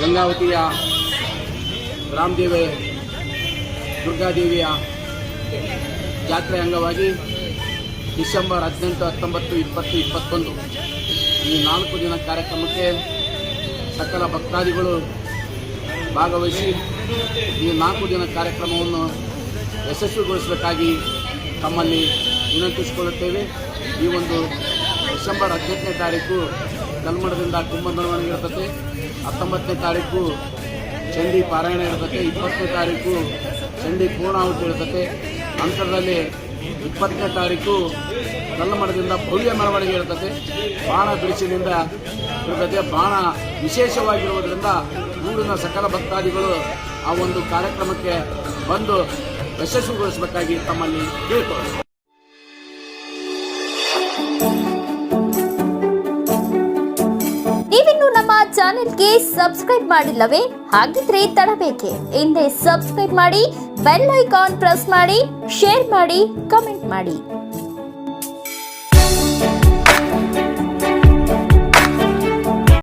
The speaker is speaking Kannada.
ಗಂಗಾವತಿಯ ರಾಮದೇವೆ ದುರ್ಗಾದೇವಿಯ ಜಾತ್ರೆ ಅಂಗವಾಗಿ ಡಿಸೆಂಬರ್ ಹದಿನೆಂಟು, ಹತ್ತೊಂಬತ್ತು, ಇಪ್ಪತ್ತು, ಇಪ್ಪತ್ತೊಂದು ಈ ನಾಲ್ಕು ದಿನ ಕಾರ್ಯಕ್ರಮಕ್ಕೆ ಸಕಲ ಭಕ್ತಾದಿಗಳು ಭಾಗವಹಿಸಿ ಈ ನಾಲ್ಕು ದಿನ ಕಾರ್ಯಕ್ರಮವನ್ನು ಯಶಸ್ವಿಗೊಳಿಸಬೇಕಾಗಿ ತಮ್ಮಲ್ಲಿ ವಿನಂತಿಸಿಕೊಳ್ಳುತ್ತೇವೆ. ಈ ಒಂದು ಡಿಸೆಂಬರ್ ಹದಿನೆಂಟನೇ ತಾರೀಕು ನಲ್ಮಡದಿಂದ ಕುಂಭ ಮೆರವಣಿಗೆ ಇರ್ತದೆ ಹತ್ತೊಂಬತ್ತನೇ ತಾರೀಕು ಚಂಡಿ ಪಾರಾಯಣ ಇರ್ತದೆ ಇಪ್ಪತ್ತನೇ ತಾರೀಕು ಚಂಡಿ ಪೂರ್ಣಾಹುತಿ ಇರ್ತದೆ ನಂತರದಲ್ಲಿ ಇಪ್ಪತ್ತನೇ ತಾರೀಕು ನಲ್ಲಮಠದಿಂದ ಭವ್ಯ ಮೆರವಣಿಗೆ ಇರ್ತದೆ ಬಾಣ ಬಿಡಿಸಿನಿಂದ ಇರ್ತದೆ ಬಾಣ ವಿಶೇಷವಾಗಿರುವುದರಿಂದ ಊರಿನ ಸಕಲ ಭಕ್ತಾದಿಗಳು ಆ ಒಂದು ಕಾರ್ಯಕ್ರಮಕ್ಕೆ ಬಂದು ಯಶಸ್ವಿಗೊಳಿಸಬೇಕಾಗಿ ತಮ್ಮಲ್ಲಿ ಕೇಳಿಕೊಳ್ಳುತ್ತೇವೆ ನೀವಿನ್ನು ನಮ್ಮ ಚಾನೆಲ್ಗೆ ಸಬ್ಸ್ಕ್ರೈಬ್ ಮಾಡಿಲ್ಲವೇ? ಹಾಗಿದ್ರೆ ತಡಬೇಕೆ. ಹಿಂದೆ ಸಬ್ಸ್ಕ್ರೈಬ್ ಮಾಡಿ, ಬೆಲ್ ಐಕಾನ್ ಪ್ರೆಸ್ ಮಾಡಿ, ಶೇರ್ ಮಾಡಿ, ಕಮೆಂಟ್ ಮಾಡಿ.